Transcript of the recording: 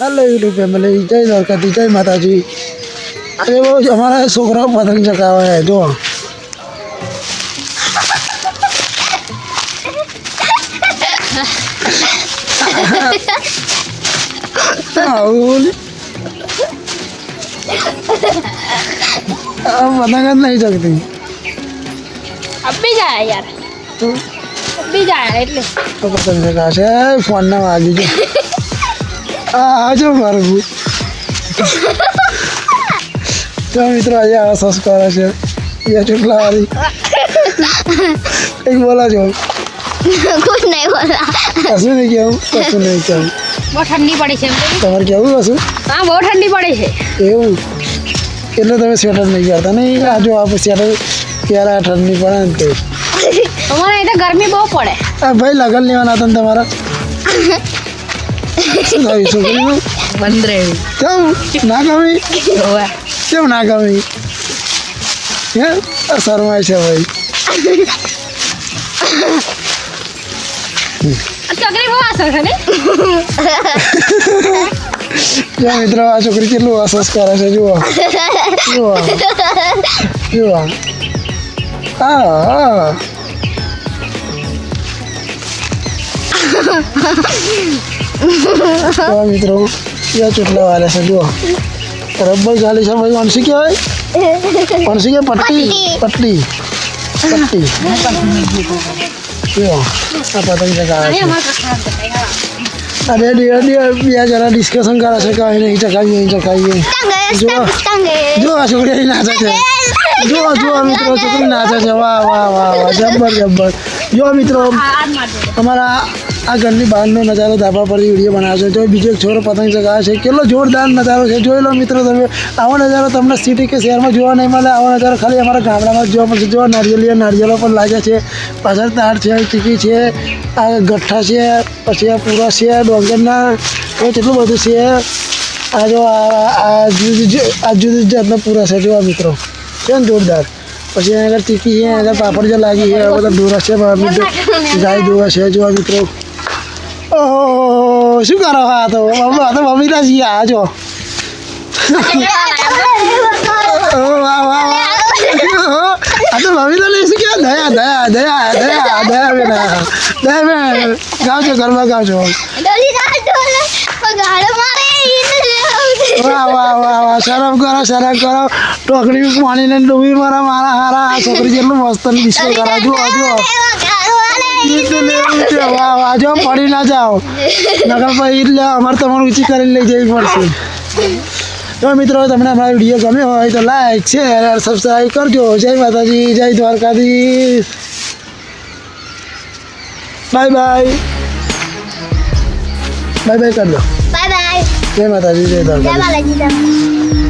હાલો YouTube family જય દ્વારકાથી જય માતાજી. આજે બહુ અમારા છોકરાઓ પતંગ ચગાવે છે જો પતંગ જ નહીં ચગતી. બીજા યાર. એટલે. તો પતંગ ચગાવશે. ફોન ના વાગી જો આ આજો મારું ભૂત. તો મિત્રો આજે આવા સંસ્કાર છે ચૂંટલા વાળી. એક બોલા છો કુછ નહીં બોલા. કશું નહીં કેવું કશું નહીં કેવું બહુ ઠંડી પડે છે તમારે કેવું કશું? હા બહુ ઠંડી પડે છે. એવું? એટલે તમે સ્વેટર નહીં કરતા નહીં આ જો આપણે સ્વેટર ત્યારે આ ઠંડી પડે ને તે. અમારે અહીં તો ગરમી બહુ પડે. ભાઈ લગન લેવાના હતા ને તમારા? શું થયું છોકરીનું બંધ કેમ ના ગમી? કેમ ના ગમી? હે? શરમાય છે ભાઈ. ચકરી બહુ આસર છે ને? જો મિત્રો આ છોકરી કેટલું અસસ કરે છે જુઓ. જુઓ. જુઓ. હા. તો મિત્રો યા ચૂંટલા વાલે છે જુઓ રબર ગાલી છે ભાઈ વણસી કહેવાય વણસી કે પટ્ટી પટ્ટી પટ્ટી જુઓ આ પતંગ ચગાવે છે અરે રેડી બે જણા ડિસ્કશન કરે છે કે અહીં નહીં ચકાવીએ અહીં ચકાવીએ જો જો આ છોકરી અહીં નાચે છે જો જો મિત્રો છોકરી નાચે છે વાહ વાહ વાહ વાહ જબ્બર જબ્બર જો મિત્રો અમારા આ ઘરની બહારનો નજારો ધાબા પરથી વીડિયો બનાવ્યો છે. જો બીજો એક છોરો પતંગ ચગાવે છે. કેટલો જોરદાર નજારો છે. જોઈ લો મિત્રો તમે, આવો નજારો તમને સિટી કે શહેરમાં જોવા નહીં મળે, આવો નજારો ખાલી અમારા ગામડામાં જ જોવા મળશે. જો નારિયેલીયા નારિયેલો પણ લાગ્યા છે, પાછળ તાર છે, ચીકી છે, આ ગઠ્ઠા છે, પછી આ પૂરા છે, ડોંગરના એ કેટલું બધું છે. આ જો આ જુદી જુદી જાતના પૂરા છે જોવા મિત્રો. છે ને જોરદાર. પછી અહીંયા આગળ ચીકી છે આગળ પાપડ જે લાગી છે બધા દોરા છે ગાય દોરા છે જોવા મિત્રો. શું કરો હા તો? મમ્મી તો મમ્મી ના છીએ આ જો. આ તો મમ્મી લઈશું કે દયા દયા દયા વાહ વાહ વાહ વાહ. શરમ કરો શરમ કરો. ટોકરી પાણીને ડૂબી મારા મારા હારા. આ છોકરી જેટલું મસ્ત ડિસ્કો કરાવજો જુઓ જુઓ એટલું લેવું છે વાહ વાહ જો પડી ના જાઓ નકર પછી એટલે અમારે તમારું ઊંચી કરીને લઈ જવી પડશે તો મિત્રો તમને અમારો વીડિયો ગમ્યો હોય તો લાઈક શેર સબસ્ક્રાઈબ કરજો જય માતાજી જય Dwarkadhish bye bye bye bye કરી દો બાય બાય જય માતાજી જય બાલાજી